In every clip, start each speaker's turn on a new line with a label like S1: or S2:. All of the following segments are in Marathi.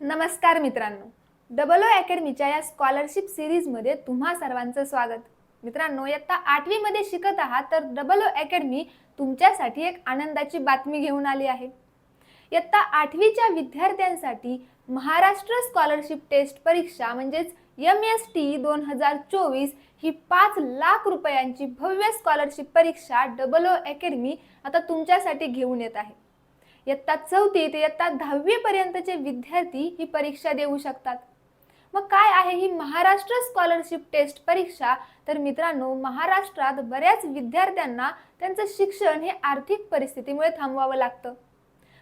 S1: नमस्कार मित्रांनो. डबल ओ अकॅडमीच्या या स्कॉलरशिप सिरीजमध्ये तुम्हा सर्वांचं स्वागत. मित्रांनो इयत्ता आठवीमध्ये शिकत आहात तर डबल ओ अकॅडमी तुमच्यासाठी एक आनंदाची बातमी घेऊन आली आहे. इयत्ता आठवीच्या विद्यार्थ्यांसाठी महाराष्ट्र स्कॉलरशिप टेस्ट परीक्षा म्हणजेच एम एस टी दोन हजार चोवीस ही पाच लाख रुपयांची भव्य स्कॉलरशिप परीक्षा डबल ओ अकॅडमी आता तुमच्यासाठी घेऊन येत आहे. इयत्ता चौथी ते इयत्ता दहावी पर्यंतचे विद्यार्थी ही परीक्षा देऊ शकतात. मग काय आहे ही महाराष्ट्र स्कॉलरशिप टेस्ट परीक्षा? तर मित्रांनो महाराष्ट्रात बऱ्याच विद्यार्थ्यांना त्यांचं शिक्षण हे आर्थिक परिस्थितीमुळे थांबवावं लागतं.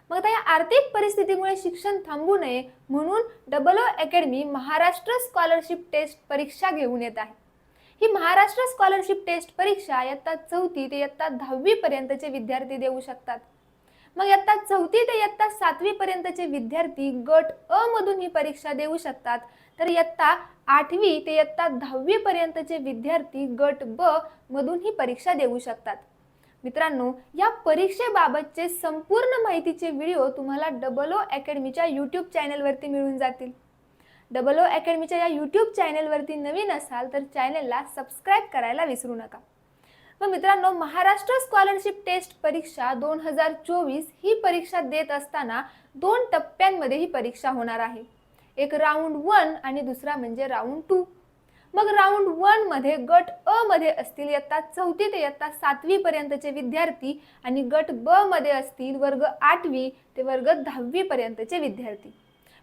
S1: मग आता या आर्थिक परिस्थितीमुळे शिक्षण थांबू नये म्हणून double O academy Maharashtra scholarship test परीक्षा घेऊन येत आहे. ही महाराष्ट्र स्कॉलरशिप टेस्ट परीक्षा इयत्ता चौथी ते इयत्ता दहावी पर्यंतचे विद्यार्थी देऊ शकतात. मग इयत्ता चौथी ते इयत्ता सातवी पर्यंतचे विद्यार्थी गट अ मधून ही परीक्षा देऊ शकतात. तर इयत्ता आठवी ते इयत्ता दहावी पर्यंतचे विद्यार्थी गट ब मधून ही परीक्षा देऊ शकतात. मित्रांनो या परीक्षेबाबतचे संपूर्ण माहितीचे व्हिडिओ तुम्हाला डबल ओ अकॅडमीच्या यूट्यूब चॅनलवरती मिळून जातील. डबल ओ अकॅडमीच्या या यूट्यूब चॅनलवरती नवीन असाल तर चॅनलला सबस्क्राईब करायला विसरू नका. मग मित्रांनो महाराष्ट्र स्कॉलरशिप टेस्ट परीक्षा दोन हजार चोवीस ही परीक्षा देत असताना दोन टप्प्यांमध्ये ही परीक्षा होणार आहे. एक राऊंड वन आणि दुसरा म्हणजे राऊंड टू मग राऊंड वनमध्ये गट अ मध्ये असतील इयत्ता चौथी ते इयत्ता सातवी पर्यंतचे विद्यार्थी आणि गट ब मध्ये असतील वर्ग आठवी ते वर्ग दहावी पर्यंतचे विद्यार्थी.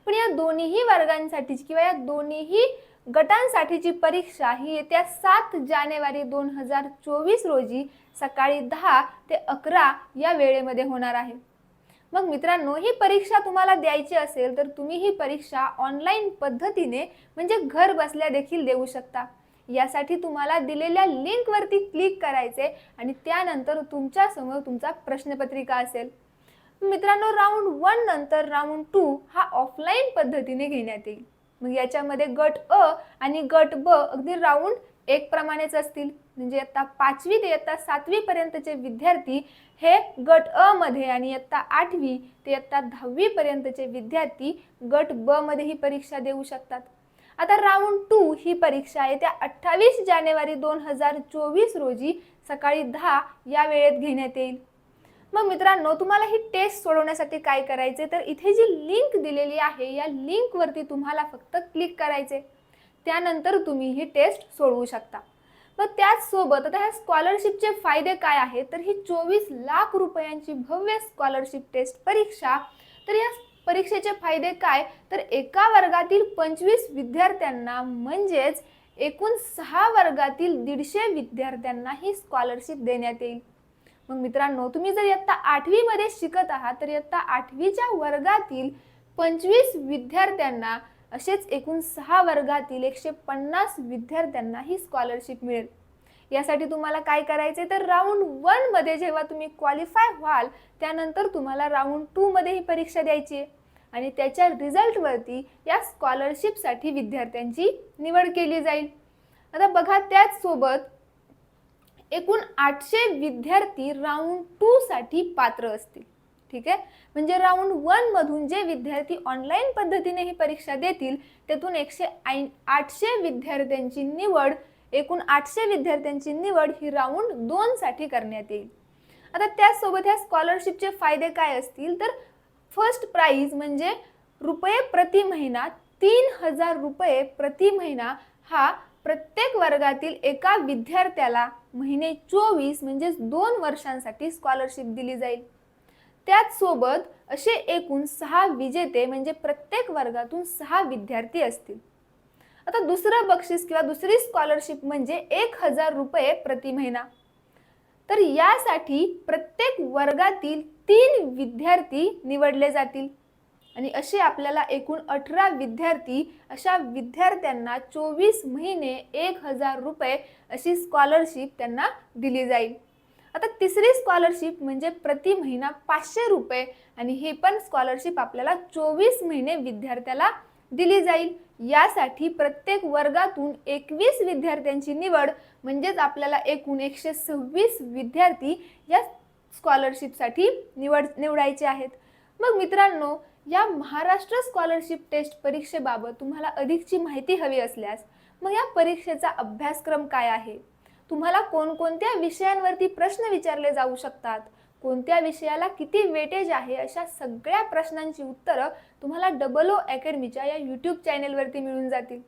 S1: पण या दोन्हीही वर्गांसाठीची किंवा या दोन्हीही गटांसाठीची परीक्षा ही येत्या सात जानेवारी दोन हजार चोवीस रोजी सकाळी दहा ते अकरा या वेळेमध्ये होणार आहे. मग मित्रांनो ही परीक्षा तुम्हाला द्यायची असेल तर तुम्ही ही परीक्षा ऑनलाईन पद्धतीने म्हणजे घर बसल्या देखील देऊ शकता. यासाठी तुम्हाला दिलेल्या लिंकवरती क्लिक करायचे आणि त्यानंतर तुमच्यासमोर तुमचा प्रश्नपत्रिका असेल. मित्रांनो राऊंड वन नंतर राऊंड टू हा ऑफलाईन पद्धतीने घेण्यात येईल. मग याच्यामध्ये गट अ आणि गट ब अगदी राऊंड एक प्रमाणेच असतील. म्हणजे आता पाचवी ते इयत्ता सातवी पर्यंतचे विद्यार्थी हे गट अ मध्ये आणि इयत्ता आठवी ते इयत्ता दहावी पर्यंतचे विद्यार्थी गट ब मध्ये ही परीक्षा देऊ शकतात. आता राऊंड टू ही परीक्षा येत्या अठ्ठावीस जानेवारी दोन हजार चोवीस रोजी सकाळी दहा या वेळेत घेण्यात येईल. मग मित्रांनो तुम्हाला ही टेस्ट सोडवण्यासाठी काय करायचे तर इथे जी लिंक दिलेली आहे या लिंकवरती तुम्हाला फक्त क्लिक करायचे त्यानंतर तुम्ही ही टेस्ट सोडवू शकता. मग त्याचसोबत आता ह्या स्कॉलरशिपचे फायदे काय आहेत? तर ही चोवीस लाख रुपयांची भव्य स्कॉलरशिप टेस्ट परीक्षा. तर या परीक्षेचे फायदे काय? तर एका वर्गातील पंचवीस विद्यार्थ्यांना म्हणजेच एकूण सहा वर्गातील दीडशे विद्यार्थ्यांना ही स्कॉलरशिप देण्यात येईल. मग मित्रांनो तुम्ही जर इयत्ता आठवीमध्ये शिकत आहात तर इयत्ता आठवीच्या वर्गातील पंचवीस विद्यार्थ्यांना असेच एकूण सहा वर्गातील एकशे पन्नास विद्यार्थ्यांना ही स्कॉलरशिप मिळेल. यासाठी तुम्हाला काय करायचे तर राऊंड वनमध्ये जेव्हा तुम्ही क्वालिफाय व्हाल त्यानंतर तुम्हाला राऊंड टू मध्ये ही परीक्षा द्यायची आहे. आणि त्याच्या रिझल्टवरती या स्कॉलरशिपसाठी विद्यार्थ्यांची निवड केली जाईल. आता बघा त्याचसोबत एकूण आठशे विद्यार्थी राऊंड टू साठी पात्र असतील. ठीक आहे? म्हणजे राऊंड वन मधून जे विद्यार्थी ऑनलाईन पद्धतीने ही परीक्षा देतील त्यातून एकशे ऐं आठशे विद्यार्थ्यांची निवड एकूण आठशे विद्यार्थ्यांची निवड ही राऊंड दोन साठी करण्यात येईल. आता त्याचसोबत ह्या स्कॉलरशिपचे फायदे काय असतील? तर फर्स्ट प्राईज म्हणजे रुपये प्रति महिना तीन हजार रुपये प्रति महिना हा प्रत्येक वर्गातील एका विद्यार्थ्याला महिने चोवीस म्हणजेच दोन वर्षांसाठी स्कॉलरशिप दिली जाईल. त्याचसोबत असे एकूण सहा विजेते म्हणजे प्रत्येक वर्गातून सहा विद्यार्थी असतील. आता दुसरं बक्षीस किंवा दुसरी स्कॉलरशिप म्हणजे एक हजार रुपये प्रति महिना. तर यासाठी प्रत्येक वर्गातील तीन विद्यार्थी निवडले जातील. आणि असे आपल्याला एकूण अठरा विद्यार्थी अशा विद्यार्थ्यांना चोवीस महिने एक हजार रुपये अशी स्कॉलरशिप त्यांना दिली जाईल. आता तिसरी स्कॉलरशिप म्हणजे प्रति महिना पाचशे रुपये आणि हे पण स्कॉलरशिप आपल्याला चोवीस महिने विद्यार्थ्याला दिली जाईल. यासाठी प्रत्येक वर्गातून एकवीस विद्यार्थ्यांची निवड म्हणजेच आपल्याला एकूण एकशे सव्वीस विद्यार्थी या स्कॉलरशिपसाठी निवड निवडायचे आहेत. मग मित्रांनो या महाराष्ट्र स्कॉलरशिप टेस्ट परीक्षेबाबत तुम्हाला अधिकची माहिती हवी असल्यास मग या परीक्षेचा अभ्यासक्रम काय आहे? तुम्हाला कोणकोणत्या विषयांवरती प्रश्न विचारले जाऊ शकतात? कोणत्या विषयाला किती वेटेज आहे? अशा सगळ्या प्रश्नांची उत्तरं तुम्हाला डबल ओ अकॅडमीच्या या यूट्यूब चॅनेलवरती मिळून जातील.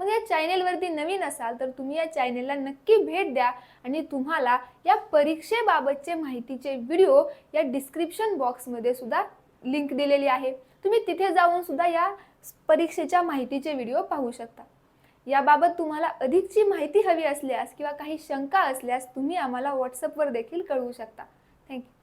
S1: मग या चॅनेलवरती नवीन असाल तर तुम्ही या चॅनेलला नक्की भेट द्या आणि तुम्हाला या परीक्षेबाबतचे माहितीचे व्हिडिओ या डिस्क्रिप्शन बॉक्समध्ये सुद्धा लिंक दिलेली आहे. तुम्ही तिथे जाऊन सुद्धा या परीक्षेच्या माहितीचे व्हिडिओ पाहू शकता. याबाबत तुम्हाला अधिकची माहिती हवी असल्यास किंवा काही शंका असल्यास तुम्ही आम्हाला व्हॉट्सअपवर देखील कळवू शकता. थँक्यू